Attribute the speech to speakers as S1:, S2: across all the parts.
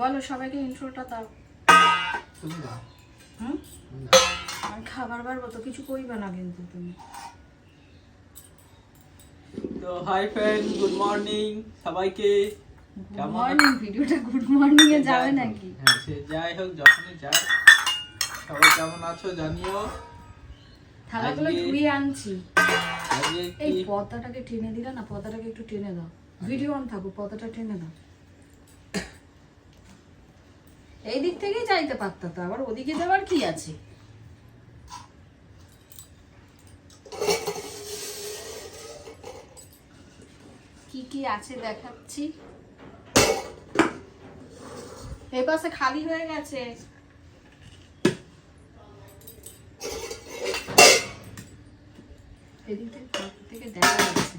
S1: বলো সবাইকে ইন্ট্রোটা দাও।
S2: তুমি দাও
S1: হুম খাবার বাড়বো তো কিছু কইবে না কিন্তু তুমি।
S2: তো হাই ফ্রেন্ড গুড মর্নিং সবাইকে। কেমন
S1: মর্নিং ভিডিওটা গুড মর্নিং এ যাবে নাকি?
S2: হ্যাঁ সে যাই হোক যখনই যাই সবাই কেমন আছো জানিও?
S1: থালাগুলো ধুয়ে আনছি। এই পর্দাটাকে টেনে দিলে না পর্দাটাকে একটু টেনে দাও। ভিডিও অন থাকুক পর্দাটা টেনে দাও এই দিক থেকেই যাইতে পারতা তো, আবার ওদিকে যাওয়ার কি আছে? কি কি আছে দেখাচ্ছি? এই পাশে খালি হয়ে গেছে। এদিক থেকে দেখা যাচ্ছে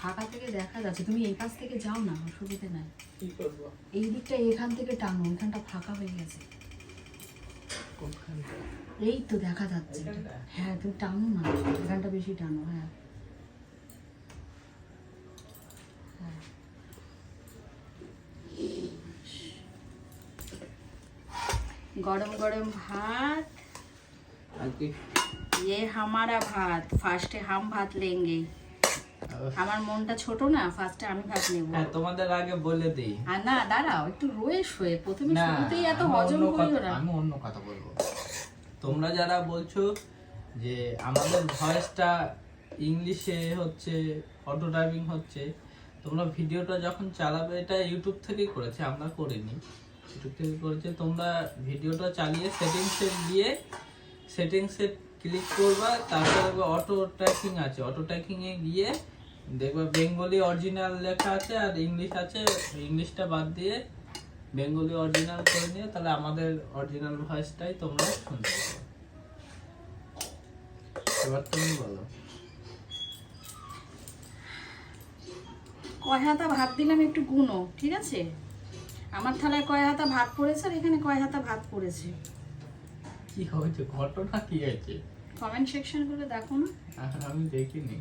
S1: ফাঁকা থেকে দেখা যাচ্ছে তুমি এই পাশ থেকে যাও না অসুবিধা নাই
S2: কি করবো
S1: এই দিকটা এখান থেকে টানো এখানটা ফাঁকা হয়ে গেছে
S2: কোনখানটা?
S1: এই তো দেখা যাচ্ছে এটা।
S2: এখানটা?
S1: হ্যাঁ তুমি টানো না এখানটা বেশি টানো হ্যাঁ হ্যাঁ। গরম গরম ভাত
S2: আজকে
S1: ये हमारा भात ফার্স্টে হাম ভাত লেঙ্গে আমার মনটা ছোট না ফার্স্টে আমি ভাত নেব।
S2: হ্যাঁ তোমাদের আগে বলে দিই।
S1: আর না দাঁড়াও একটু রয়ে শোয়ে প্রথমে শুরুতেই এত হজম করিও না।
S2: আমি অন্য কথা বলব। তোমরা যারা বলছো যে আমাদের ভয়েসটা ইংলিশে হচ্ছে অটো ড্রাইভিং হচ্ছে তোমরা ভিডিওটা যখন চালাবে এটা ইউটিউব থেকেই করেছে আমরা করিনি। ইউটিউব থেকে করেছে তোমরা ভিডিওটা চালিয়ে সেটিংসে গিয়ে সেটিংসে ক্লিক করবা তারপরে অটো ট্র্যাকিং আছে। অটো ট্র্যাকিংয়ে গিয়ে দেখবা বেঙ্গলি অরিজিনাল লেখা আছে আর ইংলিশ আছে ইংলিশটা বাদ দিয়ে বেঙ্গলি অরিজিনাল করে নিয়ে তাহলে আমাদের অরিজিনাল ভয়েসটাই তোমরা শুনতে পাবে। এবার তুমি বলো।
S1: কয় হাতা ভাত দিলাম একটু গুনো ঠিক আছে? আমার থালায় কয় হাতা ভাত পড়েছে আর এখানে কয় হাতা ভাত পড়েছে।
S2: কি হয়েছে? ঘটনা কি হয়েছে
S1: কমেন্ট সেকশন করে দেখো না।
S2: আমি দেখিনি।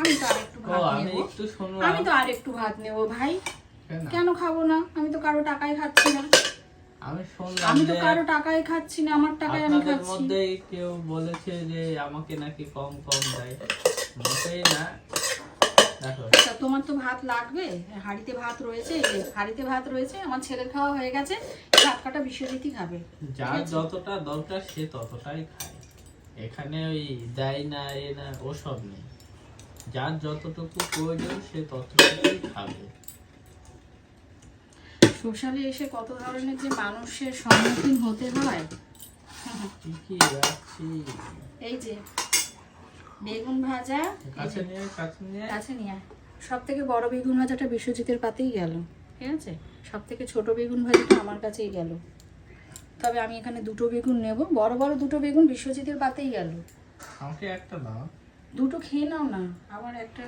S1: আমি তো আর একটু ভাত নেব। আমি তো আর একটু ভাত নেব ভাই।
S2: কেন?
S1: খাব না? আমি তো কারও টাকায় খাচ্ছি না।
S2: আমি শুনলাম
S1: আমি তো কারও টাকায় খাচ্ছি না আমার টাকায় আমি খাচ্ছি।
S2: মধ্যে কেউ বলেছে যে আমাকে নাকি কম কম দেয়। মোটেই না। দেখো।
S1: তোমার তো ভাত লাগবে? হাঁড়িতে ভাত রয়েছে হাঁড়িতে ভাত রয়েছে আমার ছেলের খাওয়া হয়ে গেছে ভাত কাটা বিশ্বজিৎই খাবে
S2: যার যতটা দরকার সে ততটাই খায়। এখানে ওই দেয় না এ না ওসব নেই। যার যতটুকু প্রয়োজন সে ততটুকুই খাবে।
S1: সোশ্যালে এসে কত ধরনের যে মানুষের সম্মুখীন হতে হয়?
S2: কি কি রাখছি
S1: এই যে বেগুন ভাজা এই
S2: কাছে নিয়ে কাছে নিয়ে।
S1: কাছে নিয়ে সব থেকে বড় বেগুন ভাজাটা বিশ্বজিতের পাতেই গেল। ঠিক আছে? সব থেকে ছোট বেগুন ভাজাটা আমার কাছেই গেল। তবে আমি এখানে দুটো বেগুন নেব। বড় বড় দুটো বেগুন বিশ্বজিতের পাতেই গেল।
S2: আমাকে একটা দাও।
S1: দুটো খেয়ে নাও না। আবার একটা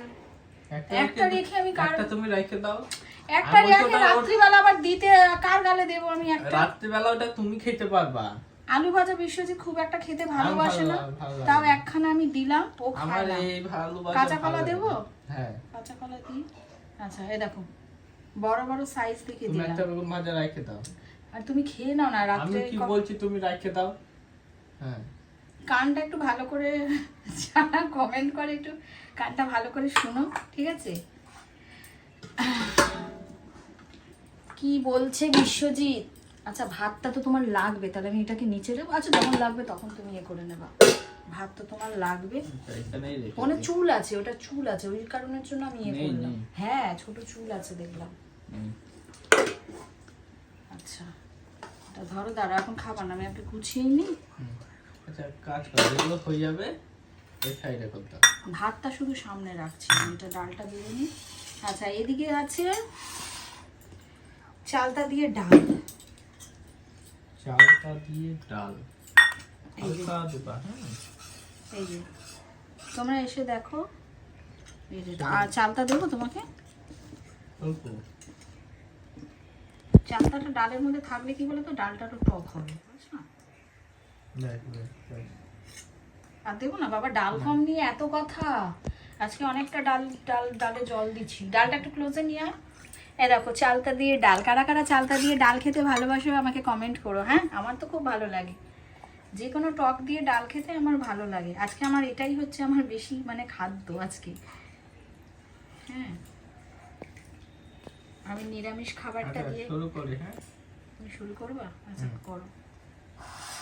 S2: একটা
S1: একটা
S2: রেখে
S1: আমি কার
S2: একটা তুমি রেখে দাও।
S1: একটা রেখে রাত্রিবেলা আবার দিতে কার গালে দেবো আমি একটা?
S2: রাত্রিবেলা ওটা তুমি খেতে পারবা।
S1: আলু ভাজা বিশ্বজিৎ খুব একটা খেতে ভালোবাসে না। তাও একখানা আমি দিলাম ও
S2: আমার
S1: খায় না।
S2: এই ভালো
S1: কাঁচা কলা দেবো?
S2: হ্যাঁ।
S1: কাঁচা কলা দিই? আচ্ছা এই দেখো বড় বড় সাইজ দেখে
S2: তুমি
S1: দিলাম।
S2: একটা ভাজা রেখে দাও।
S1: আর তুমি খেয়ে নাও না
S2: আমি
S1: রাত্রে
S2: কি বলছি তুমি রেখে দাও? হ্যাঁ।
S1: কানটা একটু ভালো করে যারা কমেন্ট করে একটু কানটা ভালো করে শুনো ঠিক আছে? কি বলছে বিশ্বজিৎ? আচ্ছা ভাতটা তো তোমার লাগবে তাহলে আমি এটাকে নিচে দেবো। আচ্ছা যখন লাগবে তখন তুমি ইয়ে করে নেবা। ভাত তো তোমার লাগবে।
S2: আচ্ছা,
S1: ওখানে চুল আছে ওটা চুল আছে ওই কারণের জন্য আমি ইয়ে করলাম। হ্যাঁ ছোট চুল আছে দেখলাম। আচ্ছা এটা ধরো দাঁড়া এখন খাবার না আমি একটু গুছিয়ে নিই।
S2: আচ্ছা কাজ করো যেগুলো হয়ে যাবে। ওই সাইডে করতে
S1: ভাতটা শুধু সামনে রাখছি এটা ডালটা দিয়ে নিই। আচ্ছা এদিকে আছে চালতা দিয়ে ডাল।
S2: চালটা দিয়ে ডাল।
S1: এই যে।
S2: হ্যাঁ।
S1: এই তোমরা এসে দেখো। এই চালতা দেবো তোমাকে? চালতাটা ডালের মধ্যে থাকলে কি বলো তো ডালটা একটু টক হবে বুঝছ
S2: দেখ, দেখ, দেখ।
S1: আর দেবো না বাবা ডাল কম নিয়ে এত কথা। আজকে অনেকটা ডাল ডাল ডালে জল দিচ্ছি। ডালটা একটু ক্লোজে নিয়ে আয়। এ দেখো চালতা দিয়ে ডাল কারা কারা চালতা দিয়ে ডাল খেতে ভালোবাসো আমাকে কমেন্ট করো হ্যাঁ? আমার তো খুব ভালো লাগে। যে কোনো টক দিয়ে ডাল খেতে আমার ভালো লাগে। আজকে আমার এটাই হচ্ছে আমার বেশি মানে খাদ্য আজকে। হ্যাঁ। আমি নিরামিষ খাবারটা
S2: আচ্ছা,
S1: দিয়ে
S2: শুরু হ্যাঁ?
S1: শুরু করবা? আচ্ছা করো।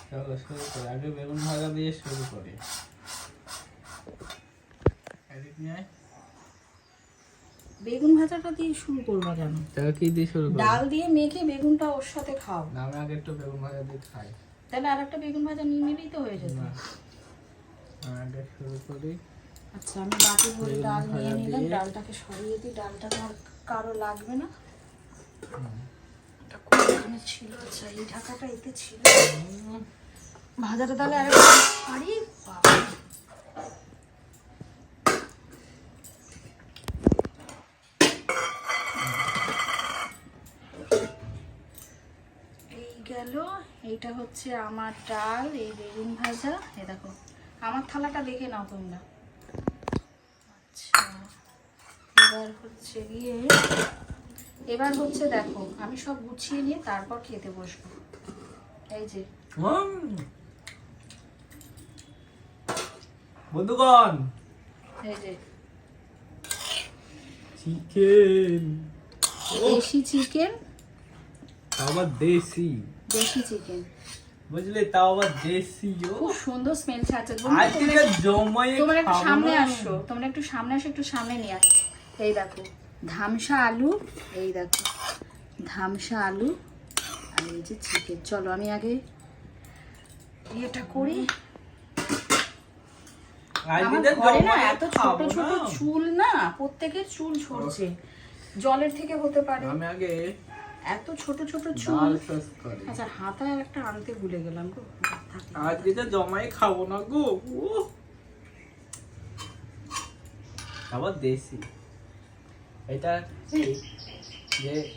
S2: চলো শুরু করি আগে বেগুন ভাজা দিয়ে শুরু করি এদিক নিয়ে
S1: বেগুন ভাজাটা দিয়ে শুরু করবা কেন?
S2: তাহলে কি দিয়ে শুরু করি
S1: ডাল দিয়ে মেখে বেগুনটা ওর সাথে খাও।
S2: না আমি আগে একটু বেগুন ভাজা দিয়ে খাই।
S1: তাহলে আর একটা বেগুন ভাজা নিয়ে নিলেই তো হয়ে যেত
S2: আগে শুরু করি।
S1: আচ্ছা আমি বাটি ভরে ডাল নিয়ে নিলাম ডালটাকে সরিয়ে দিই ডালটা আমার কারও লাগবে না। কোনখানে ছিল আচ্ছা এই ঢাকাটা এতে ছিল। ভাজাটা তাহলে আরে আরে বাবা। এই গেল। এইটা হচ্ছে আমার ডাল এই বেগুন ভাজা। এ দেখো আমার থালাটা দেখে নাও তোমরা। আচ্ছা এবার হচ্ছে গিয়ে এবার হচ্ছে দেখো আমি সব গুছিয়ে নিয়ে তারপর খেতে বসবো। এই যে।
S2: বন্ধুগণ।
S1: এই যে।
S2: চিকেন।
S1: দেশি চিকেন।
S2: আবার দেশি।
S1: দেশি চিকেন।
S2: বুঝলে? তাও আবার দেশি ও।
S1: খুব সুন্দর স্মেল ছাড়ছে।
S2: আজকে জমাই
S1: তোমরা একটু সামনে আসো। তোমরা একটু সামনে আসো একটু সামনে নিয়ে আসো। এই দেখো। ধামসা আলু এই দেখো ধামসা আলু আর এই যে চিকেন। চলো আমি আগে ইয়েটা করি। আমার ঘরে না এত ছোট ছোট চুল না প্রত্যেকের চুল ঝরছে। জলের থেকে হতে পারে।
S2: আমি আগে
S1: এত ছোট ছোট চুল। আচ্ছা হাতায় একটা আনতে ভুলে গেলাম গো। থাক।
S2: আজকে যে জমাই খাব না গো ও আবার দেশি। এটা যে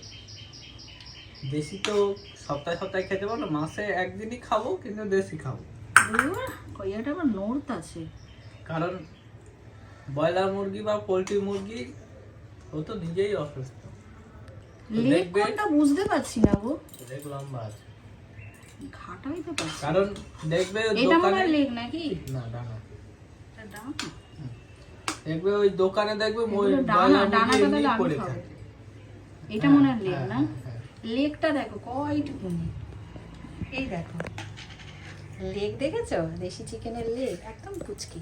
S2: দেশি তো সপ্তাহে সপ্তাহে খেতে পারো মাসে একদিনই খাব কিন্তু দেশি খাব।
S1: কইয়াটা আবার নর্থ আছে।
S2: কারণ ব্রয়লার মুরগি বা পোলট্রি মুরগি ও তো নিজেই অসুস্থ।
S1: লেগ
S2: দেখবে-
S1: কোনটা বুঝতে পারছি না গো।
S2: লেগ লম্বা আছে।
S1: ঘাটাই তো
S2: কারণ দেখবে
S1: এটা
S2: দোকানে
S1: লেগ নাকি?
S2: না ডানা।
S1: এটা ডানা?
S2: দেখবে ওই দোকানে দেখবে
S1: ডানা ডানাটা। এটা মনে হয় লেগ
S2: হ্যাঁ,
S1: না?
S2: হ্যাঁ, হ্যাঁ।
S1: দেখো কয়টুকুনি এই দেখো। লেগ দেখেছ? দেশি চিকেনের লেগ একদম কুচকি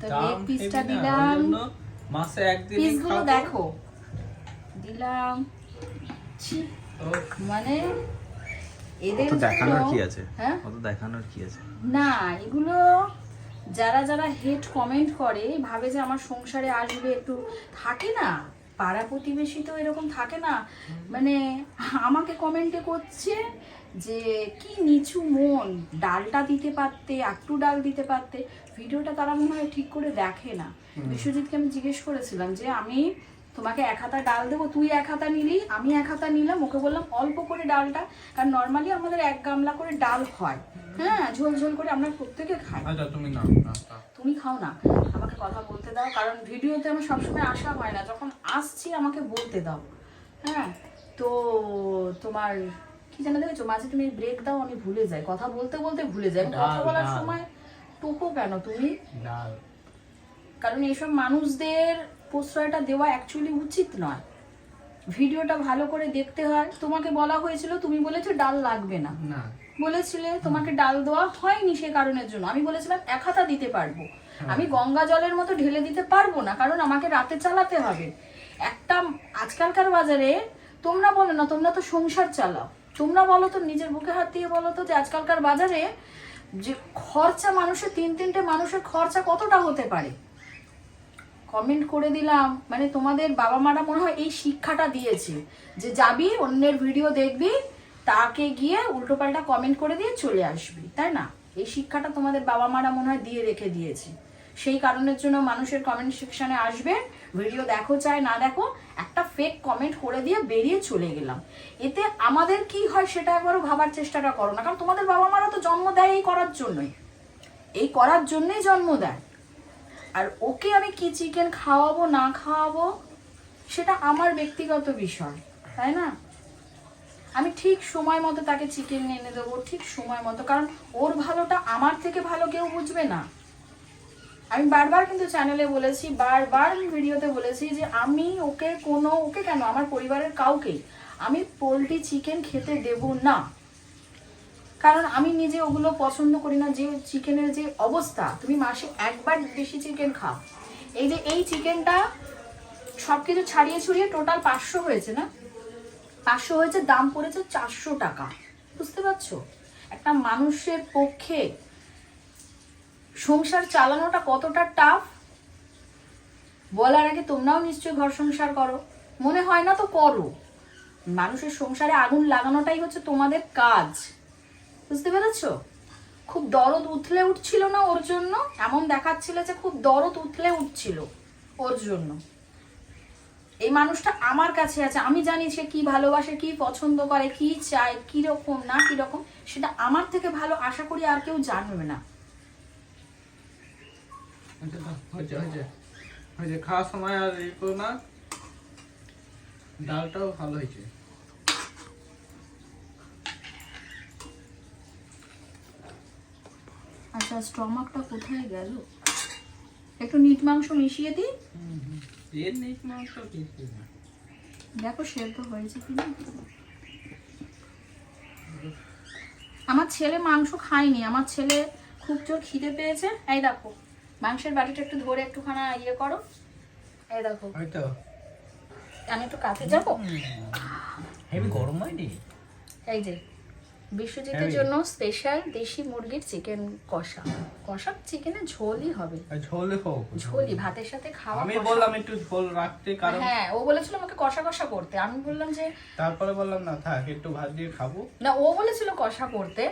S1: তো
S2: দাম
S1: leg piece টা
S2: হেভি না, ওই
S1: দিলাম।
S2: মাসে একদিনই
S1: পিসগুলো দেখো। দিলাম। মানে এদের
S3: দেখানোর কি আছে?
S1: হ্যাঁ?
S3: দেখানোর কি আছে?
S1: না এগুলো যারা যারা হেড কমেন্ট করে ভাবে যে আমার সংসারে আসবে একটু থাকে না? পাড়া প্রতিবেশী তো এরকম থাকে না? মানে আমাকে কমেন্টে করছে যে কি নিচু মন ডালটা দিতে পারতে একটু ডাল দিতে পারতে? ভিডিওটা তারা মনে হয় ঠিক করে দেখে না। বিশ্বজিৎকে আমি জিজ্ঞেস করেছিলাম যে আমি তোমাকে এক হাতা ডাল দেবো তুই এক হাতা নিলি আমি এক হাতা নিলাম ওকে বললাম অল্প করে ডালটা কারণ নর্মালি আমাদের এক গামলা করে ডাল হয়। হ্যাঁ ঝোল ঝোল করে আমরা প্রত্যেকে খাই।
S2: আচ্ছা তুমি।
S1: তুমি খাও না আমাকে কথা বলতে দাও কারণ ভিডিওতে আমার সবসময় আসা হয় না যখন আসছি আমাকে বলতে দাও। হ্যাঁ তো তোমার কি জানা দেখেছ মাঝে তুমি ব্রেক দাও আমি ভুলে যাই। কথা বলতে বলতে ভুলে যাই। কথা বলার সময় টোকো কেন তুমি? কারণ এইসব মানুষদের প্রশ্রয়টা দেওয়া অ্যাকচুয়ালি উচিত নয়। ভিডিওটা ভালো করে দেখতে হয়। তোমাকে বলা হয়েছিল তুমি বলেছ ডাল লাগবে না। বলেছিলে তোমাকে ডাল দেওয়া হয়নি সে কারণের জন্য। আমি বলেছিলাম এক হাতা দিতে পারব। আমি গঙ্গা জলের মতো ঢেলে দিতে পারব না কারণ আমাকে রাতে চালাতে হবে। একটা আজকালকার বাজারে তোমরা বলো না তোমরা তো সংসার চালাও। তোমরা বলো তো নিজের বুকে হাত দিয়ে বলো তো যে আজকালকার বাজারে যে খরচা মানুষের তিন তিনটে মানুষের খরচা কতটা হতে পারে? কমেন্ট করে দিলাম। মানে তোমাদের বাবা মারা মনে হয় এই শিক্ষাটা দিয়েছে। যে যাবি, অন্যের ভিডিও দেখবি, তাকে গিয়ে উল্টোপাল্টা কমেন্ট করে দিয়ে চলে আসবি, তাই না? এই শিক্ষাটা তোমাদের বাবা মারা মনে হয় দিয়ে রেখে দিয়েছে। সেই কারণের জন্য মানুষের কমেন্ট সেকশনে আসবে ভিডিও দেখো চাই না দেখো, একটা ফেক কমেন্ট করে দিয়ে বেরিয়ে চলে গেলাম। এতে আমাদের কি হয় সেটা একবারও ভাবার চেষ্টাটা করো না, কারণ তোমাদের বাবা মারা তো জন্ম দেয় এই করার জন্যই। এই করার জন্যই জন্ম দেয়। আর ওকে আমি কি চিকেন খাওয়াবো, না খাওয়াবো, সেটা আমার ব্যক্তিগত বিষয়, তাই না? আমি ঠিক সময় মতো তাকে চিকেন এনে দেবো, ঠিক সময় মতো, কারণ ওর ভালোটা আমার থেকে ভালো কেউ বুঝবে না। আমি বারবার কিন্তু চ্যানেলে বলেছি, বারবার ভিডিওতে বলেছি যে আমি ওকে কোনো, ওকে কেন? আমার পরিবারের কাউকে আমি পোলট্রি চিকেন খেতে দেব না। কারণ আমি নিজে ওগুলো পছন্দ করি না, যে চিকেনের যে অবস্থা, তুমি মাসে একবার বেশি চিকেন খাও। এই যে এই চিকেনটা সব কিছু ছাড়িয়ে ছড়িয়ে টোটাল পাঁচশো হয়েছে না? পাঁচশো হয়েছে, দাম পড়েছে চারশো টাকা। বুঝতে পারছ? একটা মানুষের পক্ষে সংসার চালানোটা কতটা টাফ বলার আগে তোমরাও নিশ্চয়ই ঘর সংসার করো। মনে হয় না তো করো। মানুষের সংসারে আগুন লাগানোটাই হচ্ছে তোমাদের কাজ। বুঝতে পেরেছ? খুব দরদ উথলে উঠছিল না ওর জন্য? এমন দেখাচ্ছিল যে খুব দরদ উথলে উঠছিল ওর জন্য। এই মানুষটা আমার কাছে আছে। আমি জানি সে কি ভালোবাসে, কি পছন্দ করে, কি চায় কি রকম না কি রকম সেটা আমার থেকে ভালো আশা করি আর কেউ জানবে না।
S2: খাওয়ার সময় আর না। ডালটাও ভালো হয়েছে।
S1: আচ্ছা স্টমাকটা কোথায় গেল? একটু নিট মাংস মিশিয়ে দিই।
S2: এর নেই মাংস
S1: দেখো সেদ্ধ হয়েছে কি না আমার ছেলে মাংস খায়নি আমার ছেলে খুব জোর খিদে পেয়েছে। এই দেখো মাংসের বাটিটা একটু ধরে একটুখানা ইয়ে করো। এই দেখো। আমি একটু কাছে যাব?
S2: হেভি গরম হয়নি
S1: এই যে বিশ্বজিতের। জন্য স্পেশাল দেশি মুরগির চিকেন কষা। কষা চিকেনের ঝোলই হবে।
S2: ঝোলে হোক।
S1: ঝোলই ভাতের সাথে খাওয়া
S2: আমি বললাম একটু ঝোল রাখতে কারণ
S1: হ্যাঁ ও বলেছিল আমাকে কষা কষা করতে। আমি বললাম যে
S2: তারপরে বললাম না থাক একটু ভাত দিয়ে খাব।
S1: না ও বলেছিল কষা করতে।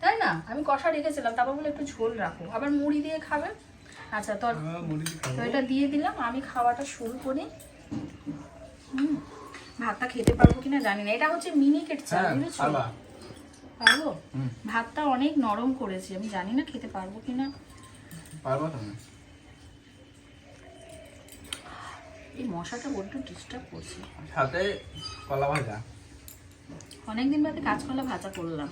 S1: তাই না? আমি কষা রেখেছিলাম তারপর বলে একটু ঝোল রাখো। আবার মুড়ি দিয়ে খাবে? আচ্ছা তোর
S2: মুড়ি
S1: তো এটা দিয়ে দিলাম আমি খাওয়াটা শুরু করি। হুম, ভাতটা খেতে পারব কিনা জানি না। এটা হচ্ছে মিনিকেট চাল
S2: হ্যাঁ
S1: বুঝেছ?
S2: পারবা?
S1: ভাতটা অনেক নরম করেছি আমি জানি না খেতে পারব কিনা।
S2: পারবা তুমি
S1: এই মশাটা বড্ড ডিস্টার্ব করছে।
S2: সাথে কলা ভাজা।
S1: অনেকদিন বাদে কাঁচকলা ভাজা করলাম।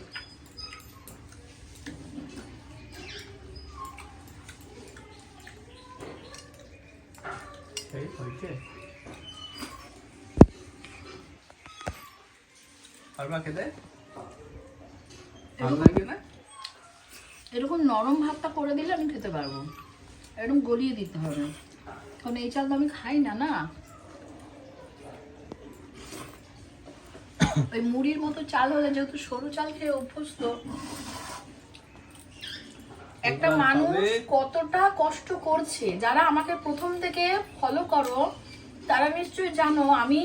S2: পারবা খেতে? ভালো লাগে? না
S1: এরকম নরম ভাতটা করে দিলে আমি খেতে পারব। এরকম গলিয়ে দিতে হবে। কারণ এই চাল তো আমি খাই না না? ওই মুড়ির মতো চাল হলে যেহেতু সরু চাল খেয়ে অভ্যস্ত একটা মানুষ কতটা কষ্ট করছে। যারা আমাকে প্রথম থেকে ফলো করো তারা নিশ্চয়ই জানো আমি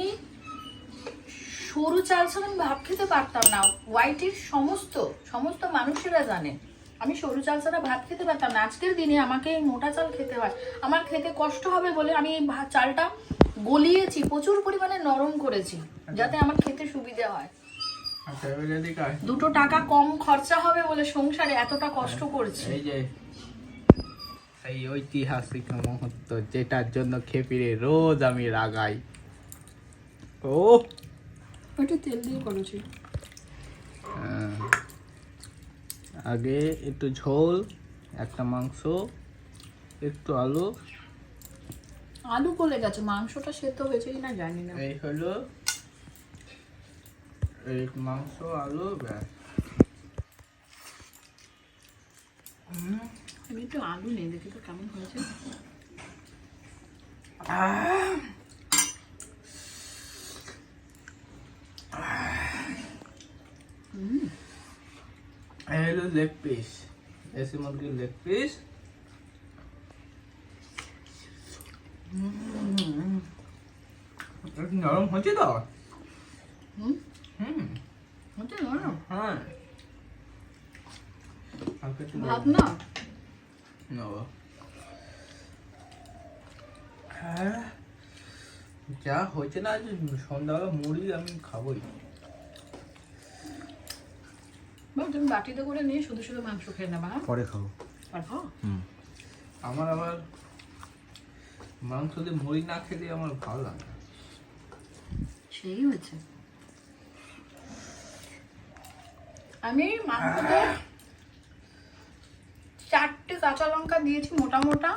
S1: সরু চাল ছাড়া আমি ভাত খেতে পারতাম না। হোয়াইটের সমস্ত সমস্ত মানুষেরা জানে আমি সরু চাল ছাড়া ভাত খেতে পারতাম না। আজকের দিনে আমাকে এই মোটা চাল খেতে হয়। আমার খেতে কষ্ট হবে বলে আমি এই ভাত চালটা গলিয়েছি প্রচুর পরিমাণে নরম করেছি যাতে আমার খেতে সুবিধা হয়।
S2: আচ্ছা।
S1: দুটো টাকা কম খরচা হবে বলে সংসারে এতটা কষ্ট করছি।
S2: এই যে সেই ঐতিহাসিক মুহূর্ত যেটার জন্য খেপিরে রোজ আমি রাগাই। ও!
S1: ওটা তেল দিয়ে
S2: হ্যাঁ। আগে একটু ঝোল একটা মাংস একটু আলু
S1: আলু গলে গেছে মাংসটা সেদ্ধ হয়েছে কিনা জানি না
S2: এই হলো এই মাংস আলু ব্যাস।
S1: আমি একটু আলু নেই দেখি তো কেমন হয়েছে
S2: আহ!
S1: হুম
S2: এই হলো লেগ পিস দেশি মুরগির লেগ পিস নরম হচ্ছে তো
S1: হুম
S2: হুম
S1: হচ্ছে নরম
S2: হ্যাঁ
S1: ভাত না
S2: যা হয়েছে না আজ সন্ধ্যাবেলা মুড়ি আমি খাবোই
S1: বাবা, তুমি বাটিতে করে নিয়ে শুধু শুধু মাংস খেয়ে নেবা হ্যাঁ?
S2: পরে খাব।
S1: আর খাও?
S2: আমার আবার মাংস দিয়ে মুড়ি না খেলে আমার ভালো লাগে না।
S1: সেই হয়েছে। আমি মাংসতে চারটে কাঁচা লঙ্কা দিয়েছি মোটা মোটা।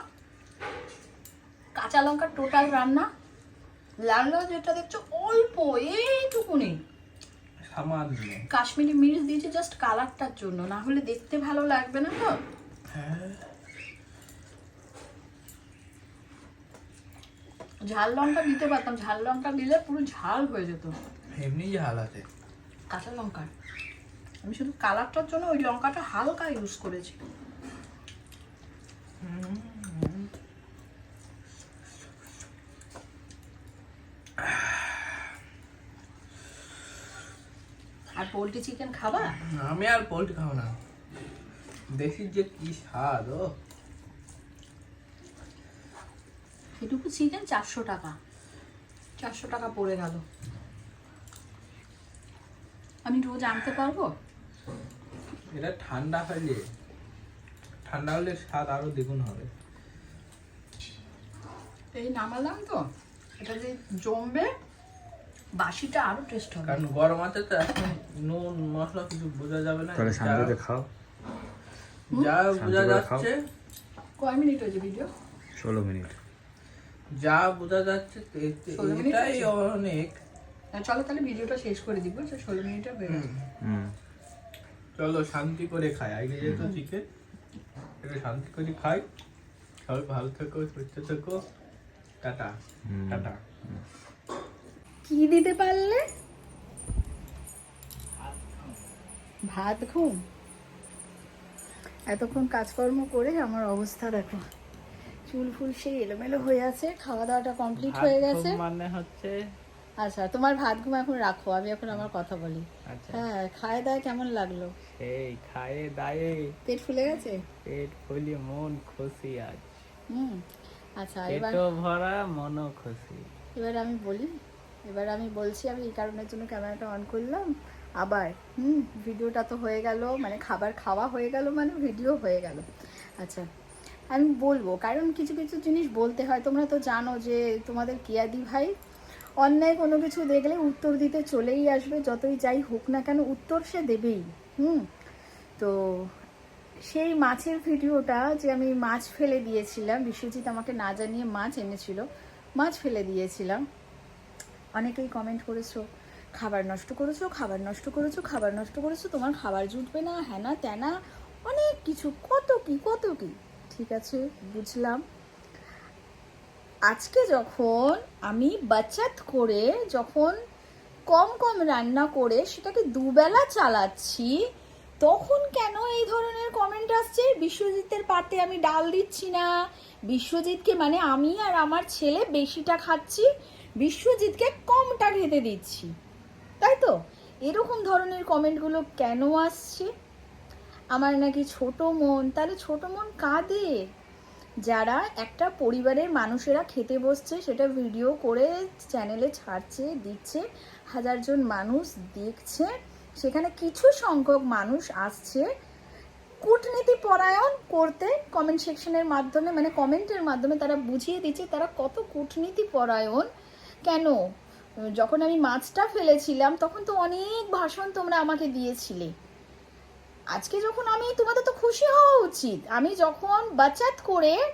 S1: কাঁচা লঙ্কার টোটাল রান্না। লাল লাল যেটা দেখছ অল্প এইটুকুনি।
S2: সামান্য
S1: কাশ্মীরি মির্চ দিয়েছি জাস্ট কালারটার জন্য না হলে দেখতে ভালো লাগবে না তো?
S2: হ্যাঁ।
S1: ঝাল লঙ্কা দিতে পারতাম ঝাল লঙ্কা দিলে পুরো ঝাল হয়ে যেত।
S2: এমনি ঝাল আছে।
S1: কাঁচা লঙ্কার আমি শুধু কালারটার জন্য ওই লঙ্কাটা হালকা ইউজ করেছি। আর পোলট্রি চিকেন খাবা?
S2: আমি আর পোল্ট্রি খাব না। দেশির যে কি স্বাদ ও।
S1: এটুকু চিকেন চারশো টাকা। চারশো টাকা পড়ে গেল। আমি রোজ আনতে পারব?
S2: এটা ঠান্ডা হলে ঠান্ডা হলে স্বাদ আরও দ্বিগুণ হবে।
S1: এই নামালাম তো। এটা যে জমবে বাসিটা আরও টেস্ট হবে।
S2: কারণ গরম আছে তো এখন নুন মশলা কিছু বোঝা যাবে না।
S3: তাহলে শান্তিতে খাও।
S2: যা বোঝা যাচ্ছে।
S1: কয় মিনিট হয়েছে ভিডিও
S3: ষোলো মিনিট।
S2: যা বোঝা যাচ্ছে এটাই অনেক।
S1: চলো তাহলে ভিডিওটা শেষ করে দিব ষোলো মিনিটে হয়ে গেছে।
S2: চলো শান্তি করে খাই। আগে যেহেতু চিকেন একটু শান্তি করে খাই। সবাই ভালো থেকো সুস্থ থেকো। টাটা।
S3: হুম।
S2: টাটা।
S1: কি দিতে পারলে? ভাত ঘুম। এতক্ষণ কাজকর্ম করে আমার অবস্থা দেখো। চুল ফুল সেই এলোমেলো হয়ে আছে খাওয়া দাওয়াটা কমপ্লিট হয়ে গেছে।
S2: মানে হচ্ছে?
S1: আচ্ছা তোমার ভাত ঘুম এখন রাখো আমি এখন আমার কথা বলি।
S2: আচ্ছা।
S1: হ্যাঁ খায় দায় কেমন লাগল?
S2: সেই খায়ে দায়ে।
S1: পেট ফুলে গেছে?
S2: পেট ফুলিয়ে মন খুশি আজ।
S1: হুম আচ্ছা এবার
S2: ভরা মনও খুশি।
S1: এবার আমি বলি এবার আমি বলছি আমি এই কারণের জন্য ক্যামেরাটা অন করলাম। আবার, হুম, ভিডিওটা তো হয়ে গেল মানে খাবার খাওয়া হয়ে গেল মানে ভিডিও হয়ে গেল। আচ্ছা আমি বলব, কারণ কিছু কিছু জিনিস বলতে হয়, তোমরা তো জানো যে তোমাদের কিয়াদি ভাই, অন্যায় কোনো কিছু দেখলে উত্তর দিতে চলেই আসবে, যতই যাই হোক না কেন উত্তর সে দেবেই, হুম। তো সেই মাছের ভিডিওটা যে আমি মাছ ফেলে দিয়েছিলাম, বিশ্বজিৎ আমাকে না জানিয়ে মাছ এনেছিল, মাছ ফেলে দিয়েছিলাম। অনেকেই কমেন্ট করেছ খাবার নষ্ট করেছ, খাবার নষ্ট করেছ, খাবার নষ্ট করেছ, তোমার খাবার জুটবে না হ্যানা ত্যানা অনেক কিছু, কত কি কত কি। ঠিক আছে, বুঝলাম। আজকে যখন আমি বাচাত করে যখন কম কম রান্না করে সেটাকে দুবেলা চালাচ্ছি, তখন কেন এই ধরনের কমেন্ট আসছে? বিশ্বজিতের পাতে আমি ডাল দিচ্ছি না। বিশ্বজিৎকে মানে আমি আর আমার ছেলে বেশিটা খাচ্ছি, বিশ্বজিৎকে কমটা খেতে দিচ্ছি। তাই তো? এরকম ধরনের কমেন্টগুলো কেন আসছে? আমার নাকি ছোট মন। তাহলে ছোট মন কাদের? যারা একটা পরিবারের মানুষেরা খেতে বসছে, সেটা ভিডিও করে চ্যানেলে ছাড়ছে, দিচ্ছে হাজারজন মানুষ দেখছে, সেখানে কিছু সংখ্যক মানুষ আসছে। কূটনীতি পরায়ণ করতে কমেন্ট সেকশনের মাধ্যমে মানে কমেন্টের মাধ্যমে তারা বুঝিয়ে দিচ্ছে তারা কত কূটনীতি পরায়ণ। কেন? যখন আমি মাছটা ফেলেছিলাম, তখন তো অনেক ভাষণ তোমরা আমাকে দিয়েছিলে। আজকে যখন আমি, তোমাদের তো খুশি হওয়া উচিত। আমি যখন বাচাত করে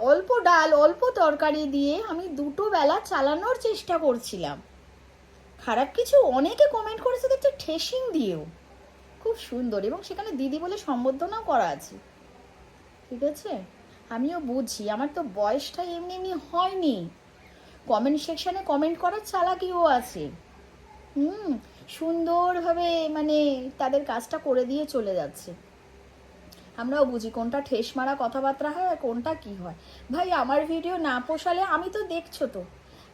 S1: অল্প ডাল, অল্প তরকারি দিয়ে আমি দুটো বেলা চালানোর চেষ্টা করছিলাম। খারাপ কিছু অনেকে কমেন্ট করেছে দেখছে ঠেসিং দিয়েও। খুব সুন্দর। এবং সেখানে দিদি বলে সম্বোধনাও করা আছে। ঠিক আছে? আমিও বুঝি। আমার তো বয়সটা এমনি এমনি হয়নি। কমেন্ট সেকশনে কমেন্ট করার চালাকিও আছে। হুম, সুন্দরভাবে মানে তাদের কাজটা করে দিয়ে চলে যাচ্ছে। আমরাও বুঝি কোনটা ঠেস মারা কথাবার্তা হয় আর কোনটা কি হয়। ভাই, আমার ভিডিও না পোষালে আমি তো দেখছ তো।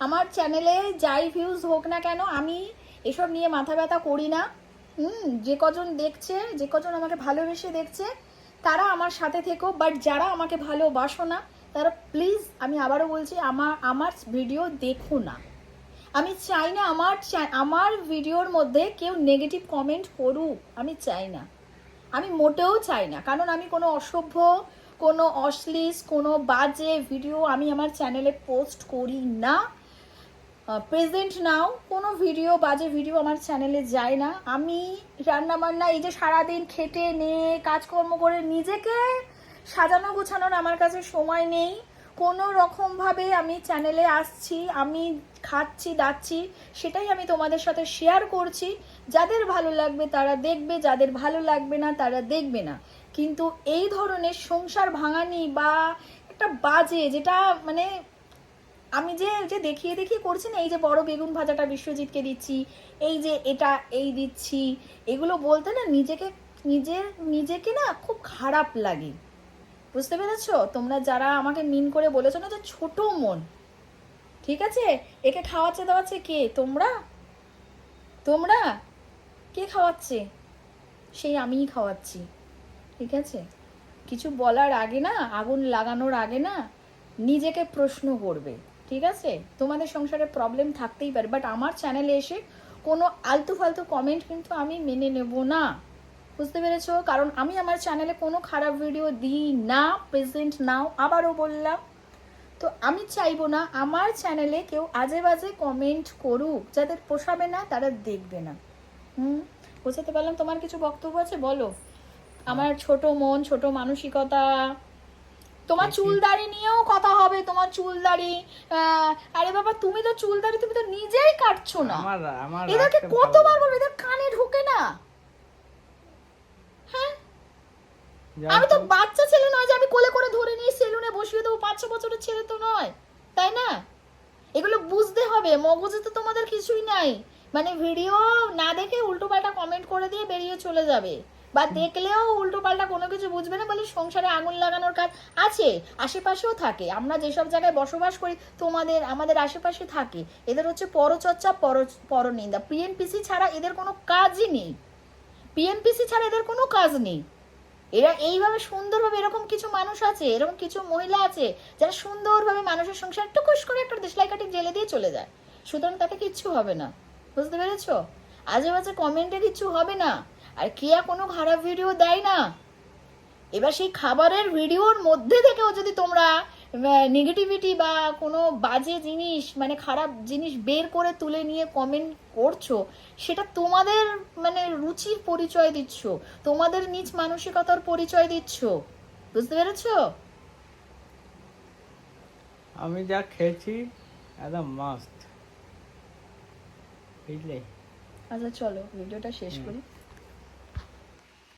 S1: আমার চ্যানেলে যাই ভিউজ হোক না কেন, আমি এসব নিয়ে মাথা ব্যথা করি না। হুম, যে কজন দেখছে, যে কজন আমাকে ভালোবেসে দেখছে, তারা আমার সাথে থেকো বাট যারা আমাকে ভালোবাসো না তারা প্লিজ আমি আবারও বলছি, আমার আমার ভিডিও দেখো না। আমি চাই না আমার আমার ভিডিওর মধ্যে কেউ নেগেটিভ কমেন্ট করুক, আমি চাই না। আমি মোটেও চাই না, কারণ আমি কোনো অসভ্য, কোনো অশ্লীল, কোনো বাজে ভিডিও আমি আমার চ্যানেলে পোস্ট করি না। প্রেজেন্ট নাও কোনো ভিডিও বাজে ভিডিও আমার চ্যানেলে যায় না। আমি রান্না বান্না এই যে সারাদিন খেটে নিয়ে কাজকর্ম করে নিজেকে সাজানো গোছানোর আমার কাছে সময় নেই। কোনো রকমভাবে আমি চ্যানেলে আসছি, আমি খাচ্ছি, দাচ্ছি, সেটাই আমি তোমাদের সাথে শেয়ার করছি। যাদের ভালো লাগবে তারা দেখবে, যাদের ভালো লাগবে না তারা দেখবে না। কিন্তু এই ধরনের সংসার ভাঙানি বা একটা বাজে যেটা মানে আমি যে যে দেখিয়ে দেখিয়ে করছি না, এই যে বড় বেগুন ভাজাটা বিশ্বজিৎকে দিচ্ছি, এই যে এটা, এই দিচ্ছি, এগুলো বলতে না নিজেকে, নিজের, নিজেকে না খুব খারাপ লাগে। বুঝতে পেরেছ? তোমরা যারা আমাকে মিন করে বলেছ না যে ছোট মন। ঠিক আছে? একে খাওয়াচ্ছে, দাওয়াচ্ছে কে? তোমরা? তোমরা? কে খাওয়াচ্ছে? সেই আমিই খাওয়াচ্ছি। ঠিক আছে? কিছু বলার আগে না, আগুন লাগানোর আগে না, নিজেকে প্রশ্ন করবে। ঠিক আছে? তোমাদের সংসারে প্রবলেম থাকতেই পারে বাট আমার চ্যানেলে এসে কোনো আলতু ফালতু কমেন্ট কিন্তু আমি মেনে নেব না। বুঝতে পেরেছ? কারণ আমি আমার চ্যানেলে কোনো খারাপ ভিডিও দিই না প্রেজেন্ট নাও আবারও বললাম। তো আমি চাইব না আমার চ্যানেলে কেউ আজে বাজে কমেন্ট করুক যাদের পোষাবে না তারা দেখবে না। হুম? বোঝাতে পারলাম তোমার কিছু বক্তব্য আছে? বলো। আমার ছোট মন ছোট মানসিকতা। তোমার চুল দাড়ি নিয়েও কথা হবে তোমার চুল দাড়ি আহ, আরে বাবা তুমি তো চুল দাড়ি তুমি তো নিজেই কাটছো না। এদেরকে কতবার বলব? এদের কানে ঢুকে না হ্যাঁ
S2: যা
S1: আমি তো বাচ্চা ছেলে নয় যে আমি কোলে করে ধরে নিয়ে সেলুনে বসিয়ে দেবো পাঁচ ছ বছরের ছেলে তো নয় তাই না? এগুলো বুঝতে হবে মগজে তো তোমাদের কিছুই নাই। মানে ভিডিও না দেখে উল্টো পাল্টা কমেন্ট করে দিয়ে বেরিয়ে চলে যাবে। বা দেখলেও উল্টো পাল্টা কোনো কিছু বুঝবে না বলে সংসারে আগুন লাগানোর কাজ আছে আশেপাশেও থাকে। আমরা যেসব জায়গায় বসবাস করি তোমাদের আমাদের আশেপাশে থাকে। এদের হচ্ছে পরচর্চা পর পরনিন্দা। পিএনপিসি ছাড়া এদের কোনো কাজই নেই। পিএনপিসি ছাড়া এদের কোনো কাজ নেই। এরা এইভাবে সুন্দরভাবে এরকম কিছু মানুষ আছে, এরকম কিছু মহিলা আছে, যারা সুন্দরভাবে মানুষের সংসার টুকুস করে একটা দেশলাইকাটি জেলে দিয়ে চলে যায়। সুতরাং তাতে কিচ্ছু হবে না। বুঝতে পেরেছ? আজে বাজে কমেন্টে কিচ্ছু হবে না। আর কেয়া কোনো খারাপ ভিডিও দেয় না? এবার সেই খাবারের ভিডিওর মধ্যে থেকেও যদি তোমরা নেগেটিভিটি বা কোনো বাজে জিনিস মানে খারাপ জিনিস বের করে তুলে নিয়ে কমেন্ট করছ সেটা তোমাদের মানে রুচির পরিচয় দিচ্ছ তোমাদের নিজ মানসিকতার পরিচয় দিচ্ছ বুঝতে পেরেছ?
S2: আমি যা খেয়েছি একদম মাস্ট বুঝলে?
S1: আচ্ছা চলো ভিডিওটা শেষ করি।